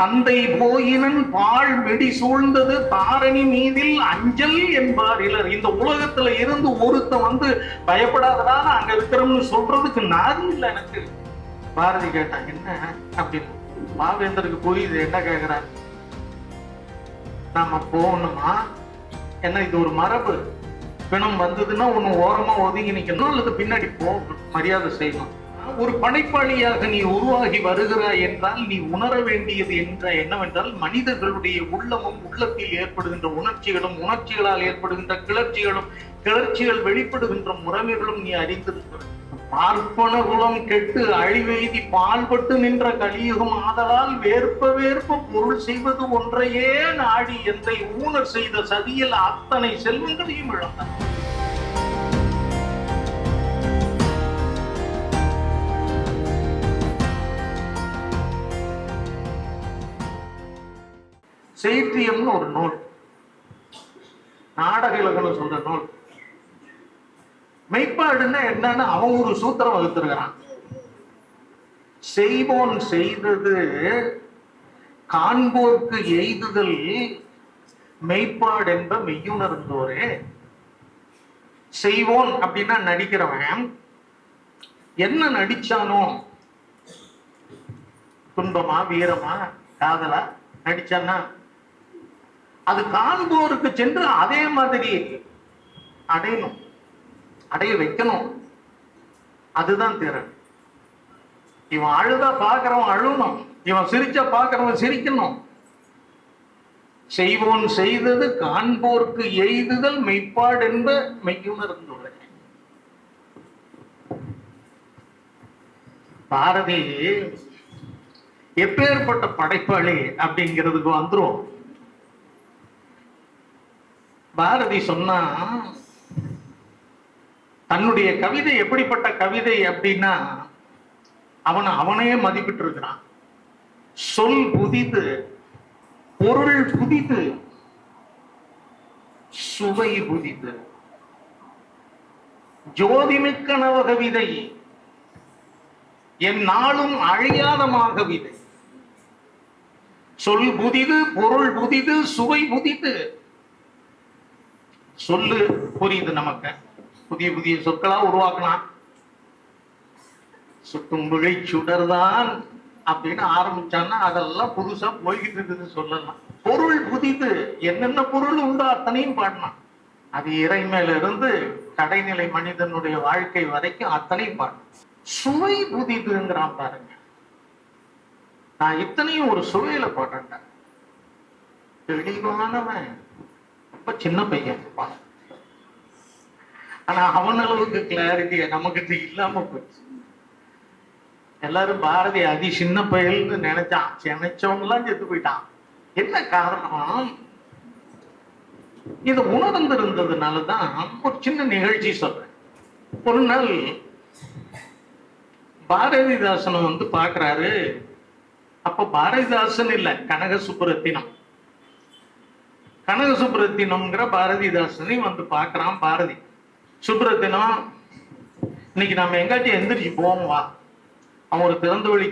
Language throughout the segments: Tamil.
தந்தை போயினன் பால் வெடி சூழ்ந்தது தாரணி மீதில் அஞ்சல் என்பார் இலர் இந்த உலகத்துல இருந்து ஒருத்தன் வந்து பயப்படாதடா அங்க இருக்கிறோம்னு சொல்றதுக்கு நான் இல்லை எனக்கு. பாரதி கேட்டா என்ன? அப்படின்னு. பாவேந்தருக்கு புரியுது என்ன கேக்குறாரு? நாம போகணுமா? என்ன இது ஒரு மரபு? பிணம் வந்ததுன்னா ஒண்ணு ஓரமா ஒதுங்கி நிக்கணும்? அல்லது பின்னாடி போகணும்? மரியாதை செய்யணும். ஒரு படைப்பாளியாக நீ உருவாகி வருகிறாய் என்றால் நீ உணர வேண்டியது என்ற என்னவென்றால் மனிதர்களுடைய உள்ளமும் உள்ளத்தில் ஏற்படுகின்ற உணர்ச்சிகளும் உணர்ச்சிகளால் ஏற்படுகின்ற கிளர்ச்சிகளும் கிளர்ச்சிகள் வெளிப்படுகின்ற முறைமைகளும் நீ அறிந்திருக்கிறது பார்ப்பன குலம் கெட்டு அழிவெய்தி பால்பட்டு நின்ற கலியுகம் ஆதலால் வேர்ப்ப வேற்ப பொருள் செய்வது ஒன்றையே நாடி எந்தை ஊனர் செய்த சதியில் அத்தனை செல்வங்களையும் இழந்தார் செய்தியம்னு ஒரு நூல். நாடக இலக்கணம் சொல்ற நூல். மெய்ப்பாடுன்னா என்னன்னு அவன் ஒரு சூத்திரம் வகுத்திருக்கிறான். செய்வோன் செய்தது காண்போர்க்கு எய்துதல் மெய்ப்பாடு என்ப மெய்யுணர்ந்தோரே. செய்வோன் அப்படின்னா நடிக்கிறவன். என்ன நடிச்சானோ? துன்பமா வீரமா காதலா நடிச்சான்னா அது காண்போருக்கு சென்று அதே மாதிரி அடையணும். அடைய வைக்கணும். அதுதான் திறன். இவன் அழுதா பாக்குறவன் அழுணும் இவன் சிரிச்சா பாக்குறவன் சிரிக்கணும். செய்வோன் செய்தது காண்போர்க்கு எய்துதல் மெய்ப்பாடு என்ப மெய்யுணர்ந்துள்ளது பாரதி எப்பேற்பட்ட படைப்பாளி அப்படிங்கிறதுக்கு வந்துரும். பாரதி சொன்னா தன்னுடைய கவிதை எப்படிப்பட்ட கவிதை அப்படின்னா அவன் அவனே மதிப்பிட்டு இருக்கிறான் சொல் புதிது பொருள் புதிது சுவை புதிது. ஜோதிமிக்க நவகவிதை என் நாளும் அழியாதமாக விதை சொல் புதிது பொருள் புதிது சுவை புதிது. சொல்லு புரியுது நமக்கு. புதிய புதிய சொற்களா உருவாக்கலாம். சுட்டும் விழை சுடர்தான் அப்படின்னு ஆரம்பிச்சான்னா அதெல்லாம் புதுசா போய்கிட்டு இருக்குது சொல்லலாம். பொருள் புதிது. என்னென்ன பொருள் உண்டோ அத்தனையும் பாடலாம். அது இறை மேல இருந்து கடைநிலை மனிதனுடைய வாழ்க்கை வரைக்கும் அத்தனையும் பாடலாம். சுவை புதிதுங்கிறான் பாருங்க. நான் இத்தனையும் ஒரு சுவையில பாடுறேன்டா தெளிவானவன். ரொம்ப சின்ன பையன் இருப்பான். ஆனா அவன் அளவுக்கு கிளாரிட்டி நமக்கு இல்லாம போச்சு. எல்லாரும் பாரதி அதி சின்ன பயல்னு நினைச்சான். நினைச்சவங்க எல்லாம் செத்து போயிட்டான். என்ன காரணம்? இது உணர்ந்து இருந்ததுனாலதான் ஒரு சின்ன நிகழ்ச்சி சொல்றேன். ஒரு நாள் பாரதிதாசனை வந்து பாக்குறாரு அப்ப பாரதிதாசன் இல்ல கனக சுப்புரத்தினம் கனக சுப்புரத்தினம்ங்கிற பாரதிதாசனை வந்து பார்க்குறான் பாரதி. சுப்புரத்தினம் இன்னைக்கு நம்ம எங்காச்சும் எந்திரிச்சு போவோம் வா. அவன் ஒரு திறந்த வழி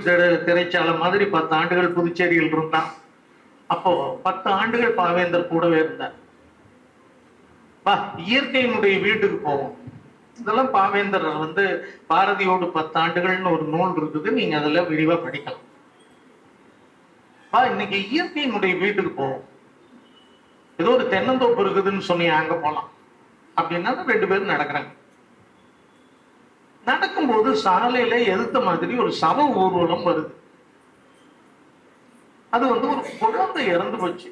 திரைச்சாலை மாதிரி பத்து ஆண்டுகள் புதுச்சேரியில் இருந்தான். அப்போ பத்து ஆண்டுகள் பாவேந்தர் கூடவே இருந்தார். வா இயற்கையினுடைய வீட்டுக்கு போவோம். இதெல்லாம் பாவேந்தர் வந்து பாரதியோடு பத்து ஆண்டுகள்னு ஒரு நூல் இருக்குது நீங்க அதுல விரிவா படிக்கலாம். வா இன்னைக்கு இயற்கையினுடைய வீட்டுக்கு போவோம். ஏதோ ஒரு தென்னந்தோப்பு இருக்குதுன்னு சொன்னீங்க அங்க போலாம். அப்படின்னா ரெண்டு பேரும் நடக்கிறாங்க. நடக்கும்போது சாலையில எதிர்த்த மாதிரி ஒரு சவ ஊர்வலம் வருது. அது வந்து ஒரு குழந்தை இறந்து போச்சு.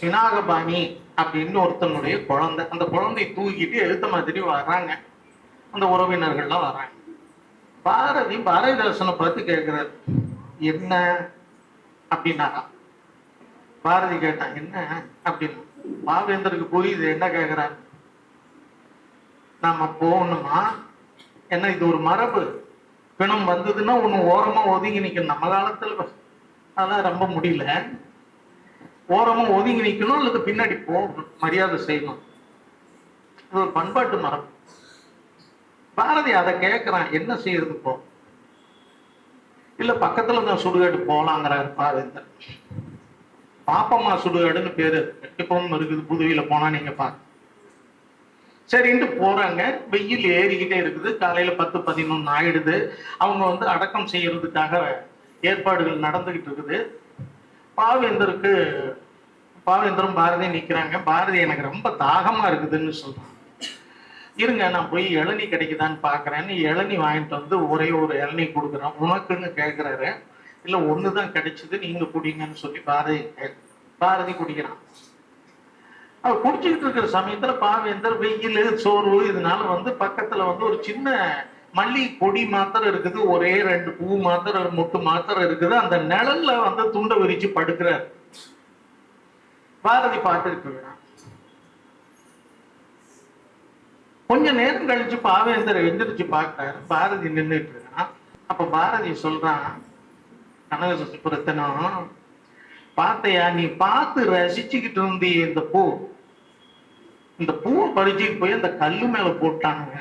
சினாகபாணி அப்படின்னு ஒருத்தனுடைய குழந்தை அந்த குழந்தையை தூக்கிட்டு எழுத்த மாதிரி வர்றாங்க. அந்த உறவினர்கள்லாம் வர்றாங்க. பாரதி பாரதிதாசனை பார்த்து கேட்கிறாரு என்ன? அப்படின்னாரா பாரதி கேட்டான் என்ன? அப்படின்னு. பாவேந்தருக்கு புரியுது என்ன கேட்கிறார் நாம போகணுமா? என்ன இது ஒரு மரபு? பிணம் வந்ததுன்னா ஒண்ணு ஓரமா ஒதுங்கி நிக்கணும். நம்ம காலத்துல அதான் ரொம்ப முடியல. ஓரமா ஒதுங்கி நிக்கணும் அல்லது பின்னாடி போகணும் மரியாதை செய்யணும். இது ஒரு பண்பாட்டு மரபு. பாரதி அதை கேட்கிறான் என்ன செய்யறது இப்போ? இல்ல பக்கத்துல தான் சுடுகாடு போலாங்கிறாரு பாரதி பாப்பம்மா சுடுகாடுன்னு பேரு. வெட்டுப்பம் இருக்குது புதுவையில போனா நீங்க பாருங்க சரின்ட்டு போறாங்க. வெயில் ஏறிக்கிட்டே இருக்குது. காலையில பத்து பதினொன்னு ஆயிடுது. அவங்க வந்து அடக்கம் செய்யறதுக்காக ஏற்பாடுகள் நடந்துகிட்டு இருக்குது. பாவேந்தருக்கு பாவேந்தரும் பாரதி நிக்கிறாங்க. பாரதி எனக்கு ரொம்ப தாகமா இருக்குதுன்னு சொல்றான் இருங்க நான் போய் இளநீ கிடைக்குதான்னு பாக்குறேன்னு இளநீ வாங்கிட்டு வந்து ஒரே ஒரு இளநீ கொடுக்குறேன். உனக்குன்னு கேட்கிறாரு இல்ல ஒண்ணுதான் கிடைச்சது நீங்க குடிங்கன்னு சொல்லி பாரதி பாரதி குடிக்கிறான். அவர் குடிச்சுக்கிட்டு இருக்கிற சமயத்துல பாவேந்தர் வெயில் சோர்வு இதனால வந்து பக்கத்துல வந்து ஒரு சின்ன மல்லி கொடி மாத்திரம் இருக்குது ஒரே ரெண்டு பூ மாத்திரம் மொட்டு மாத்திரம் இருக்குது அந்த நிழல்ல வந்து துண்டை விரிச்சு படுக்கிறார். பாரதி பார்த்துட்டு கொஞ்ச நேரம் கழிச்சு பாவேந்தர் எந்திரிச்சு பார்க்கிறாரு. பாரதி நின்றுட்டு இருக்கான் அப்ப பாரதி சொல்றான் கனகசுப்புரத்தனம் பார்த்தையா நீ பார்த்து ரசிச்சுக்கிட்டு இருந்தியே இந்த பூ. இந்த பூவை பறிச்சுட்டு போய் அந்த கல்லு மேல போட்டானுங்க.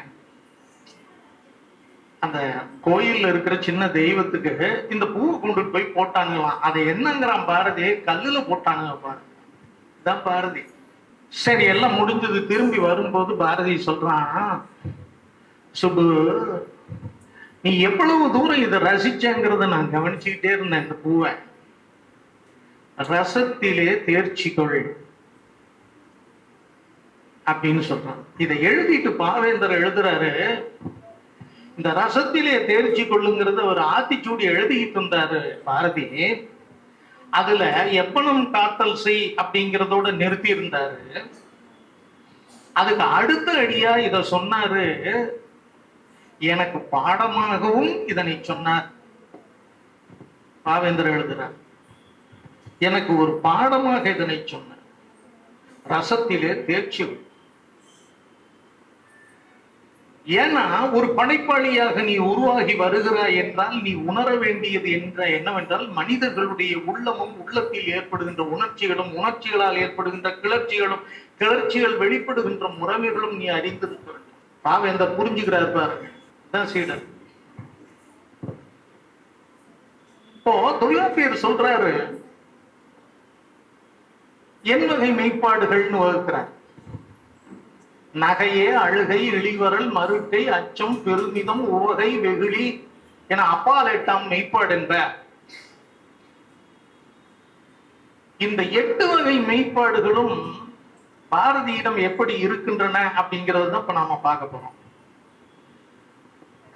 அந்த கோயில்ல இருக்கிற சின்ன தெய்வத்துக்கு இந்த பூவை கொண்டுட்டு போய் போட்டாங்களாம் அதை என்னங்கிறான் பாரதி. கல்லுல போட்டானுங்க பாரு. இதான் பாரதி. சரி எல்லாம் முடிஞ்சது. திரும்பி வரும்போது பாரதி சொல்றான் சுபு நீ எவ்வளவு தூரம் இதை ரசிச்சங்கிறத நான் கவனிச்சுக்கிட்டே இருந்தேன் இந்த பூவை. ரசத்திலே தேர்ச்சி கொள் அப்படின்னு சொல்றான். இதை எழுதிட்டு பாவேந்தர் எழுதுறாரு. இந்த ரசத்திலே தேர்ச்சி கொள்ளுங்கிறத ஒரு ஆத்திச்சூடி எழுதிட்டு இருந்தாரு பாரதி. அதுல எப்பனம் காத்தல் செய் அப்படிங்கிறதோட நிறுத்தி இருந்தாரு. அதுக்கு அடுத்த அடியா இத சொன்னாரு. எனக்கு பாடமாகவும் இதனை சொன்னார். பாவேந்தர் எழுதுறார் எனக்கு ஒரு பாடமாக இதனை சொன்னார். ரசத்திலே தேர்ச்சி ஏன்னா ஒரு படைப்பாளியாக நீ உருவாகி வருகிறாய் என்றால் நீ உணர வேண்டியது என்ற என்னவென்றால் மனிதர்களுடைய உள்ளமும் உள்ளத்தில் ஏற்படுகின்ற உணர்ச்சிகளும் உணர்ச்சிகளால் ஏற்படுகின்ற கிளர்ச்சிகளும் கிளர்ச்சிகள் வெளிப்படுகின்ற முறைமைகளும் நீ அறிந்திருக்க வேண்டும். பாவேந்தர் புரிஞ்சுக்கிறார் பாருங்க. தான் சீடர் இப்போ தொல்காப்பியர் சொல்றாரு என் வகை மெய்ப்பாடுகள்னு வகுக்கிறார். நகையே அழுகை இழிவரல் மறுக்கை அச்சம் பெருமிதம் உவகை வெகுளி என அப்பால் எட்டாம் மெய்ப்பாடு என்ற இந்த எட்டு வகை மெய்ப்பாடுகளும் பாரதியிடம் எப்படி இருக்கின்றன அப்படிங்கிறது தான் இப்ப நாம பார்க்க போறோம்.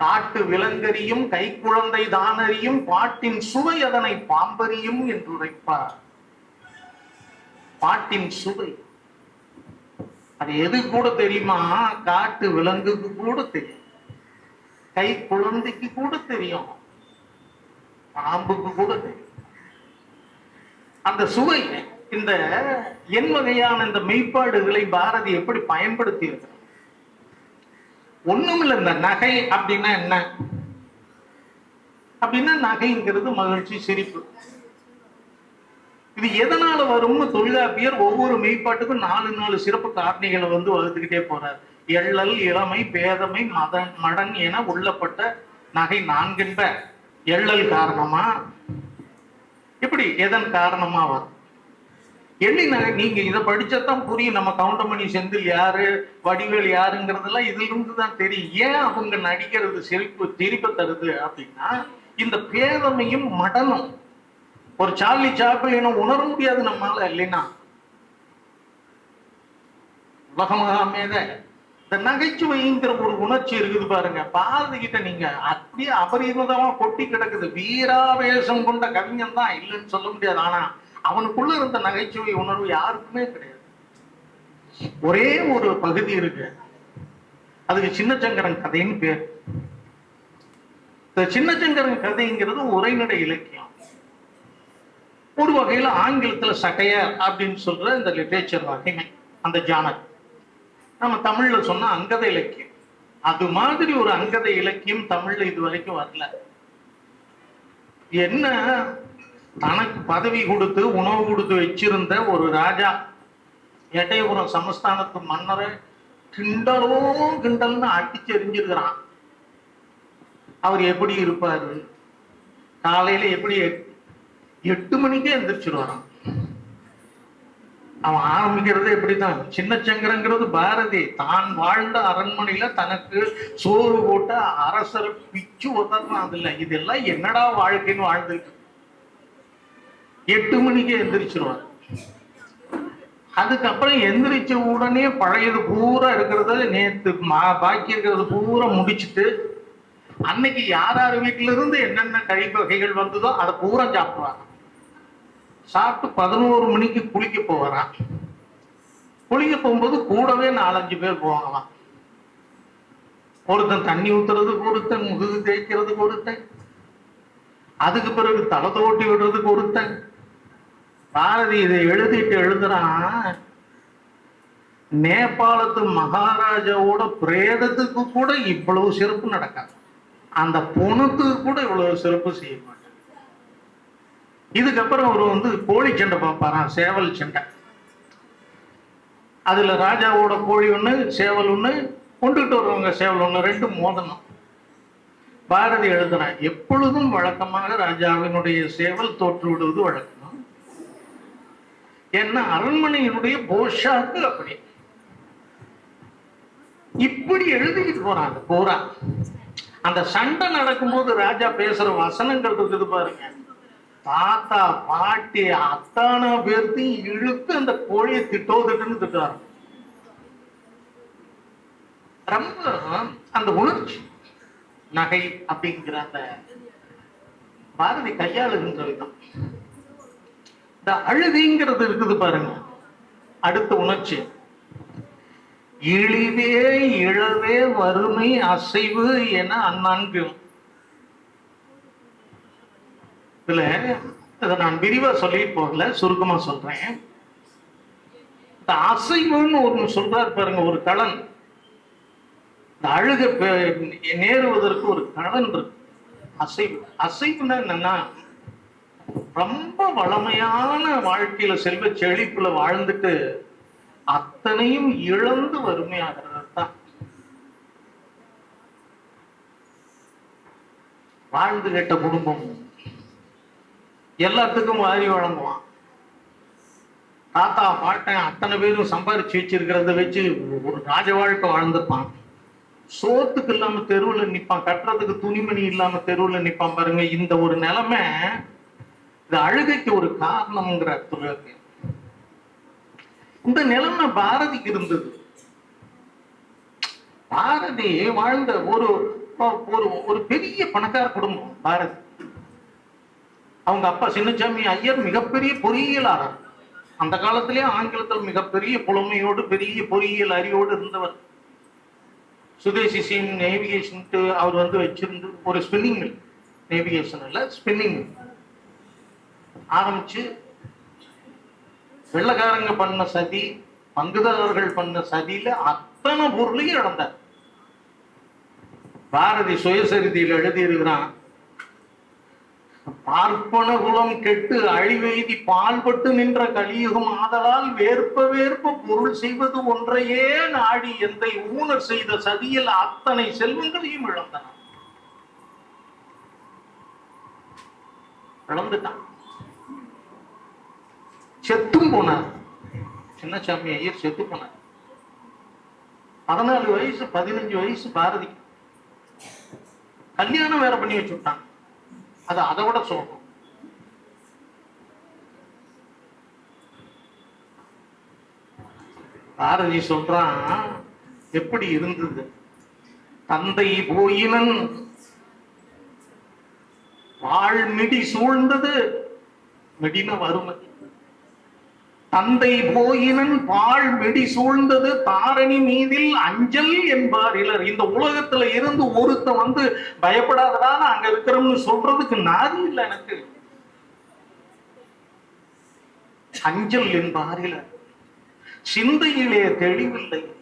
காட்டு விலங்கறியும் கைக்குழந்தை தானறியும் பாட்டின் சுவை அதனை பாம்பறியும் என்று உரைப்பார் பாட்டின் சுவை. அது எது கூட தெரியுமா? காட்டு விலங்குக்கு கூட தெரியும். கை குழந்தைக்கு கூட தெரியும். பாம்புக்கு கூட தெரியும். அந்த சுவை இந்த என் வகையான இந்த மெய்ப்பாடுகளை பாரதி எப்படி பயன்படுத்தி இருக்கிறார் ஒண்ணுமில்ல இந்த நகை அப்படின்னா என்ன? அப்படின்னா நகைங்கிறது மகிழ்ச்சி சிரிப்பு. இது எதனால வரும்னு தொழிலாப்பியர் ஒவ்வொரு மெய்ப்பாட்டுக்கும் நாலு நாலு சிறப்பு காரணிகளை வந்து வகுத்துக்கிட்டே போறார். எள்ளல் இளமை பேதமை மதன் மடன் என உள்ளப்பட்ட நகை நான்கின்ற எள்ளல் காரணமா? இப்படி எதன் காரணமா வரும்? என்ன நீங்க இதை படிச்சாதான் புரியும். நம்ம கவுண்டமணி செந்தில் யாரு வடிவேல் யாருங்கிறதெல்லாம் இதுல இருந்து தான் தெரியும். ஏன் அவங்க நடிக்கிறது சிரிப்பு சிரிப்பை தருது அப்படின்னா இந்த பேதமையும் மடனும் ஒரு சார்லி சாப்பிளினும் உணர முடியாது நம்மளால இல்லைன்னா. உலகமகாமேத இந்த நகைச்சுவைங்கிற ஒரு உணர்ச்சி இருக்குது பாருங்க. பாரதி கிட்ட நீங்க அப்படியே அபரிமிதமா கொட்டி கிடக்குது. வீராவேசம் கொண்ட கவிஞன் தான் இல்லைன்னு சொல்ல முடியாது. ஆனா அவனுக்குள்ள இருந்த நகைச்சுவை உணர்வு யாருக்குமே கிடையாது. ஒரே ஒரு பகுதி இருக்கு. அதுக்கு சின்னச்சங்கரன் கதைன்னு பேர். இந்த சின்னச்சங்கரன் கதைங்கிறது உரைநடை இலக்கியம். ஒரு வகையில ஆங்கிலத்துல சகையர் அப்படின்னு சொல்ற இந்த லிட்ரேச்சர் வகைமை அந்த ஜானக் நம்ம தமிழ்ல சொன்னா அங்கத இலக்கியம். அது மாதிரி ஒரு அங்கத இலக்கியம் தமிழ்ல இது வரைக்கும் வரல. என்ன தனக்கு பதவி கொடுத்து உணவு கொடுத்து வச்சிருந்த ஒரு ராஜா எட்டயபுரம் சமஸ்தானத்து மன்னரை கிண்டலும் கிண்டல்னு அடிச்செறிஞ்சிருக்கிறான் அவர் எப்படி இருப்பாரு? காலையில எப்படி எட்டு மணிக்கே எந்திரிச்சிருவாராம். அவன் ஆரம்பிக்கிறது எப்படிதான் சின்ன சங்கரங்கிறது பாரதி. தான் வாழ்ந்த அரண்மனையில தனக்கு சோறு போட்ட அரசர் பிச்சு உதறான் அதுல இதெல்லாம் என்னடா வாழ்க்கைன்னு வாழ்ந்துருக்கு எட்டு மணிக்கு எந்திரிச்சிருவான். அதுக்கப்புறம் எந்திரிச்ச உடனே பழையது பூரா இருக்கிறத நேத்து மா- பாக்கி இருக்கிறது பூரா முடிச்சிட்டு அன்னைக்கு யார் யார் வீட்டுல இருந்து என்னென்ன கழிப்பகைகள் வந்ததோ அதை பூரா சாப்பிடுவாங்க சாப்பிட்டு பதினோரு மணிக்கு குளிக்க போவாராம். குளிக்க போகும்போது கூடவே நாலஞ்சு பேர் போவாங்களாம். ஒருத்தன் தண்ணி ஊத்துறதுக்கு ஒருத்தன் முதுகு தேய்க்கிறதுக்கு ஒருத்தன் அதுக்கு பிறகு தலை தோட்டி விடுறதுக்கு ஒருத்தன் பாரதி இதை எழுதிட்டு எழுதுறான் நேபாளத்து மகாராஜாவோட பிரேதத்துக்கு கூட இவ்வளவு சிறப்பு நடக்காது. அந்த பொணத்துக்கு கூட இவ்வளவு சிறப்பு செய்ய மாட்டாங்க இதுக்கப்புறம் அவர் வந்து கோழி சண்டை பார்ப்பாராம் சேவல் சண்டை. அதுல ராஜாவோட கோழி ஒண்ணு சேவல் ஒண்ணு கொண்டுட்டு வருவாங்க சேவல் ஒண்ணு ரெண்டும் மோதணும். பாரதி எழுதுறான் எப்பொழுதும் வழக்கமாக ராஜாவினுடைய சேவல் தோற்று விடுவது வழக்கம். ஏன்னா அரண்மனையினுடைய போஷாக்கு அப்படி. இப்படி எழுதிக்கிட்டு போறாங்க பூரா. அந்த சண்டை நடக்கும்போது ராஜா பேசுற வசனங்கள் இருக்குது பாருங்க. தாத்தா பாட்டி அத்தான பேர்த்தையும் இழுத்து அந்த கோழியை திட்டோதுட்டுன்னு திட்டுறாரு. ரொம்ப அந்த உணர்ச்சி. நகை அப்படிங்கிற அந்த பாரதி கையாளுகின்ற விதம். இந்த அழுதிங்கிறது இருக்குது பாருங்க. அடுத்த உணர்ச்சி. இழிவே இழவே வறுமை அசைவு என அந்நான்கு. இதுல இதை நான் விரிவா சொல்லிட்டு போகல சுருக்கமா சொல்றேன். இந்த அசைவுன்னு ஒண்ணு சொல்றாரு பாருங்க ஒரு கலன். இந்த அழுக நேருவதற்கு ஒரு கலன் இருக்கு. அசைவு. அசைவுன்னா என்னன்னா ரொம்ப வளமையான வாழ்க்கையில செல்வ செழிப்புல வாழ்ந்துட்டு அத்தனையும் இழந்து வறுமையாகிறது தான் வாழ்ந்து கேட்ட குடும்பம் எல்லாத்துக்கும் வாரி வழங்குவான். தாத்தா பாட்டன் அத்தனை பேரும் சம்பாரிச்சு வச்சிருக்கிறத வச்சு ஒரு ராஜ வாழ்க்கை வாழ்ந்திருப்பான் சோத்துக்கு இல்லாம தெருவுல நிப்பான் கட்டுறதுக்கு துணிமணி இல்லாம தெருவுல நிப்பான் பாருங்க இந்த ஒரு நிலைமை இது அழுகைக்கு ஒரு காரணம்ங்கிற அர்த்தம் இந்த நிலைமை பாரதிக்கு இருந்தது. பாரதி வாழ்ந்த ஒரு ஒரு ஒரு பெரிய பணக்கார குடும்பம் பாரதி. அவங்க அப்பா சின்னசாமி ஐயர் மிகப்பெரிய பொறியியலாளர். அந்த காலத்திலே ஆங்கிலத்தில் மிகப்பெரிய புலமையோடு பெரிய பொறியியல் அறிவோடு இருந்தவர். சுதேசி சிங் நேவிகேஷன் அவர் வந்து வச்சிருந்து ஒரு ஸ்பின்னிங் மில் நேவிகேஷன் இல்லை ஸ்பின்னிங் மில் ஆரம்பிச்சு வெள்ளக்காரங்க பண்ண சதி பங்குதாரர்கள் பண்ண சதியில அத்தனை பொருளையும் இழந்தார். பாரதி சுயசரிதியில் எழுதியிருக்கிறான் பார்ப்பன குலம் கெட்டு அழிவெய்தி பால்பட்டு நின்ற கலியுகம் ஆதலால் வேர்ப்ப வேற்ப பொருள் செய்வது ஒன்றையே நாடி எந்த ஊனர் செய்த சதியில் அத்தனை செல்வங்களையும் இழந்தன. இழந்துட்டான். செத்தும் போனார் சின்னசாமி ஐயர் செத்து போனார் பதினாலு வயசு பதினஞ்சு வயசு பாரதி. கல்யாணம் வேற பண்ணி வச்சு விட்டான் அது அதை விட சோகம். பாரதி சொல்றான் எப்படி இருந்தது? தந்தை போயினன். வாழ்மிடி சூழ்ந்தது. மிடின வறுமை. தந்தை போயினன் பால் வெடி சூழ்ந்தது தாரணி மீதில் அஞ்சல் என்பார் இலர். இந்த உலகத்துல இருந்து ஒருத்தன் வந்து பயப்படாதடா அங்க இருக்கிறோம்னு சொல்றதுக்கு நாதி இல்லை எனக்கு. அஞ்சல் என்பார் இலர். சிந்தையிலே தெளிவில்லை.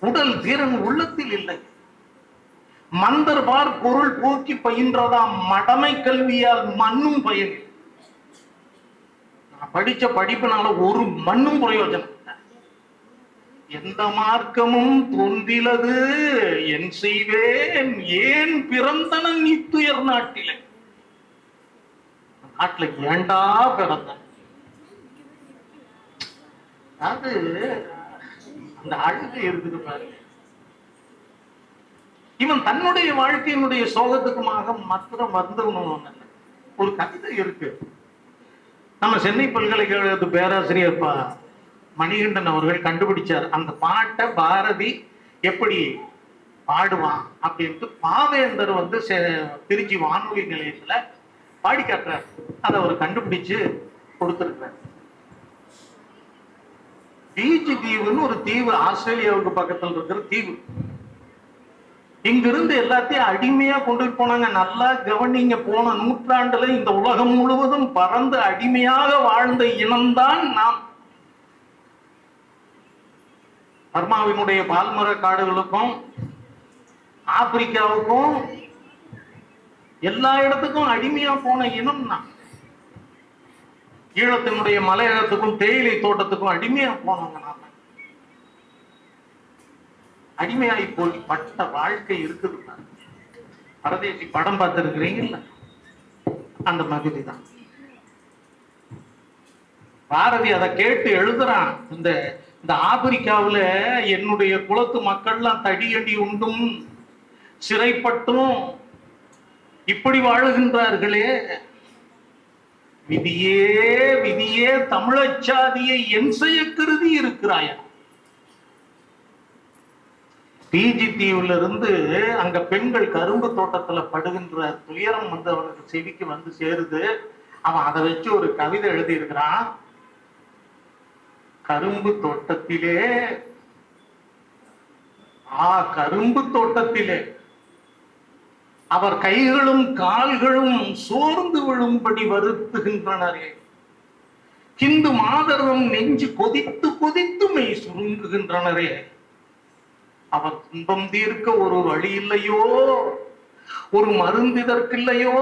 உடல் திறன் உள்ளத்தில் இல்லை. மந்தர்பார் பொருள் போக்கி பயின்றதாம் மடமை கல்வியால் மண்ணும் பயன். படிச்ச படிப்புனால ஒரு மண்ணும் பிரயோஜனம் எந்த மார்க்கமும் தோன்றிலது. என் செய்வேன் ஏன் பிறந்தனன் இத்துயர் நாட்டிலே? நாட்டுல ஏண்டா பிறந்த? அது அந்த அழுகை இருக்குது பாருங்க. இவன் தன்னுடைய வாழ்க்கையினுடைய சோகத்துக்குமாக மாத்திரம் வந்துடணும் ஒரு கவிதை இருக்கு. நம்ம சென்னை பல்கலைக்கழகத்து பேராசிரியர் மணிகண்டன் அவர்கள் கண்டுபிடிச்சார். அந்த பாட்டை பாரதி எப்படி பாடுவான் அப்படின்ட்டு பாவேந்தர் வந்து திருச்சி வானொலி நிலையத்துல பாடி காட்டுறார். அதை அவர் கண்டுபிடிச்சு கொடுத்துருக்கிறார். பீச்சு தீவுன்னு ஒரு தீவு. ஆஸ்திரேலியாவுக்கு பக்கத்துல இருக்கிற தீவு. இங்கிருந்து எல்லாத்தையும் அடிமையா கொண்டு போனாங்க. நல்லா கவனிங்க போன நூற்றாண்டுல இந்த உலகம் முழுவதும் பறந்து அடிமையாக வாழ்ந்த இனம்தான் நாம். பர்மாவினுடைய பால்மர காடுகளுக்கும் ஆப்பிரிக்காவுக்கும் எல்லா இடத்துக்கும் அடிமையா போன இனம் தான் ஈழத்தினுடைய மலையகத்துக்கும் தேயிலை தோட்டத்துக்கும் அடிமையா போனவங்க நான் அடிமையாய் போய் பட்ட வாழ்க்கை இருக்குது. பரதேசி படம் பார்த்துருக்கிறீங்கல்ல அந்த மாதிரி தான் பாரதி அதை கேட்டு எழுதுறான். இந்த இந்த ஆப்பிரிக்காவுல என்னுடைய குலத்து மக்கள்லாம் தடியடி உண்டும் சிறைப்பட்டும் இப்படி வாழுகின்றார்களே. விதியே விதியே தமிழச்சாதியை என் செய்ய கருதி இருக்கிறாயா? பிஜி தீவுல இருந்து அங்க பெண்கள் கரும்பு தோட்டத்துல படுகின்ற துயரம் வந்து அவனுக்கு செவிக்கு வந்து சேருது. அவன் அதை வச்சு ஒரு கவிதை எழுதி இருக்கிறான் கரும்பு தோட்டத்திலே ஆ கரும்பு தோட்டத்திலே. அவர் கைகளும் கால்களும் சோர்ந்து விழும்படி வருத்துகின்றனரே. கிந்து மாதர்வம் நெஞ்சு கொதித்து கொதித்து மெய் சுருங்குகின்றனரே. அவர் துன்பம் தீர்க்க ஒரு வழி இல்லையோ? ஒரு மருந்து இதற்கில்லையோ?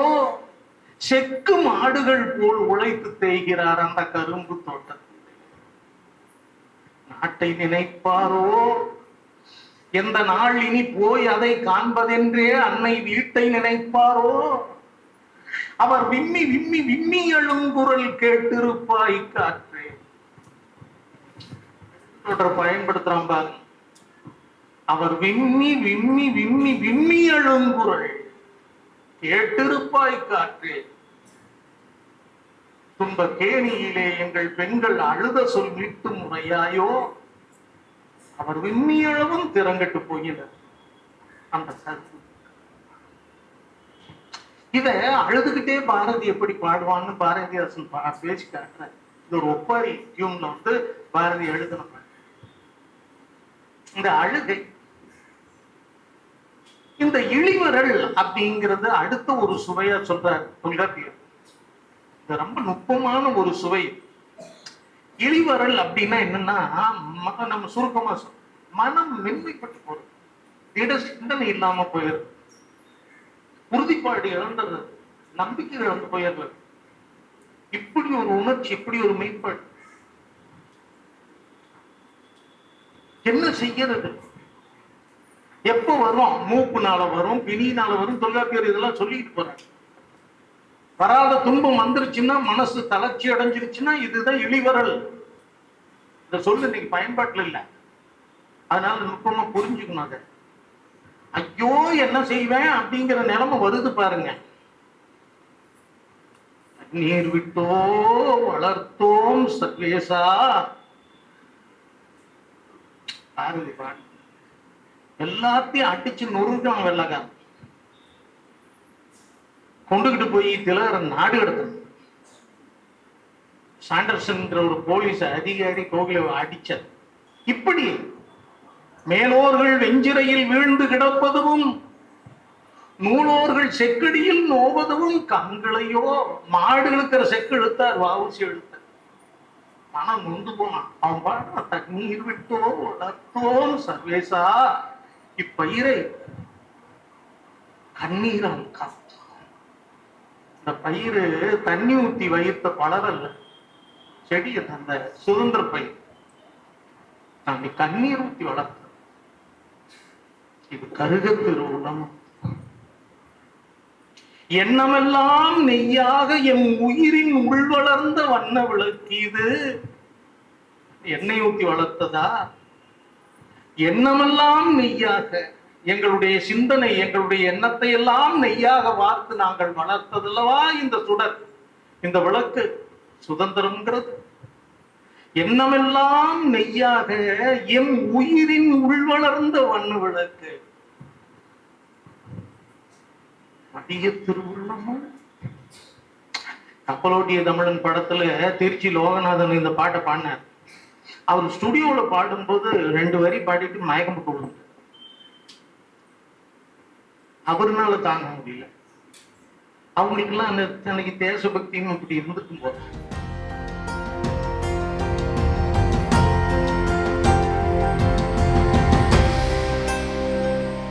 செக்கு மாடுகள் போல் உழைத்து தேய்கிறார் அந்த கரும்பு தோட்டத்தில் நாட்டை நினைப்பாரோ? எந்த நாள் இனி போய் அதை காண்பதென்றே அன்னை வீட்டை நினைப்பாரோ? அவர் விம்மி விம்மி விம்மி எழுங்குரல் கேட்டிருப்பாய் காற்றே. பயன்படுத்துறான் பாருங்க. அவர் விம்மி விம்மி விம்மி விம்மி எழுங்குரல் கேட்டிருப்பாய் காற்றே. துன்ப கேணியிலே எங்கள் பெண்கள் அழுத சொல் மீட்டு முறையாயோ அவர் விம்மியளவும் திறங்கட்டு போகிறார் அந்த சத்து இத அழுதுகிட்டே பாரதி எப்படி பாடுவான்னு பாரதிதாசன் பா- பேசி காட்டுறார் இது ஒரு ஒப்பாரி டியூன்ல வந்து பாரதி எழுதுன இந்த அழுகை இந்த இழிவரல் அப்படிங்கிறது அடுத்த ஒரு சுவையா சொல்றார் தொல்காப்பியர். இது ரொம்ப நுட்பமான ஒரு சுவை. இழிவரல் அப்படின்னா என்னன்னா நம்ம சுருக்கமா சொல்றோம். மனம் மென்மைப்பட்டு போறது திட சிந்தனை இல்லாம போயிடுது உறுதிப்பாடு இழந்துடுறது நம்பிக்கை இழந்து போயிடுறது. இப்படி ஒரு உணர்ச்சி இப்படி ஒரு மெய்ப்பாடு. என்ன செய்யறது? எப்ப வரும்? மூப்புனால வரும் பிணினால வரும் தொல்காப்பியர் இதெல்லாம் சொல்லிட்டு போறாங்க. வராத துன்பம் வந்துருச்சுன்னா மனசு தளர்ச்சி அடைஞ்சிருச்சுன்னா இதுதான் இழிவரல் இந்த சொல்லு இன்னைக்கு பயன்பாட்டில் இல்ல. அதனால நுட்பமா புரிஞ்சுக்கணும் அதை. ஐயோ என்ன செய்வேன் அப்படிங்கிற நிலைமை வருது பாருங்க. நீர் விட்டோ வளர்த்தோம் சர்வேசா. பாருங்க பாருங்க. எல்லாத்தையும் அடிச்சு நொறுக்கணும் வெள்ளக்காரன். கொண்டுகிட்டு போய் திலகர நாடு கடத்தணும் சாண்டர்சன் ஒரு போலீஸ் அதிகாரி கோகில அடிச்சார். இப்படி மேலோர்கள் வெஞ்சிரையில் வீழ்ந்து கிடப்பதும் நூலோர்கள் செக்கடியில் நோவதும் கண்களையோ மாடு இழுக்கிற செக்கு இழுத்தார் வாவுசி இழுத்தார். மனம் நொந்து போனான். அவன் பாடுற தண்ணீர் விட்டோ வளர்த்தோம் சர்வேசா. இப்பயிரை கண்ணீரம் காத்தோம் இந்த பயிர் தண்ணி ஊத்தி வைத்த பலரல்ல. செடியை தந்த சுதந்திர பயிர். நான் கண்ணீர் ஊத்தி வளர்த்த இது கருக திருவுளம் எண்ணமெல்லாம் நெய்யாக எம் உயிரின் உள் வளர்ந்த வண்ண விளக்கு இது. எண்ணெய் ஊத்தி வளர்த்ததா? எண்ணமெல்லாம் நெய்யாக எங்களுடைய சிந்தனை எங்களுடைய எண்ணத்தை எல்லாம் நெய்யாக வார்த்து நாங்கள் வளர்த்ததல்லவா இந்த சுடர் இந்த விளக்கு சுதந்திரம்ங்கிறது? எண்ணமெல்லாம் நெய்யாக எம் உயிரின் உள்வளர்ந்த வண்ணு விளக்கு? அதிக திருவுள்ளமும் கப்பலோட்டிய தமிழன் படத்துல திருச்சி லோகநாதன் இந்த பாட்டை பாடினார். அவர் ஸ்டுடியோல பாடும்போது ரெண்டு வரி பாடிட்டு மயக்கம் போட்டு விழுந்தார். அவருனால தாங்க முடியல அவங்களுக்கெல்லாம் அந்த அன்னைக்கு தேசபக்தியும் இப்படி இருந்திருக்கும் போது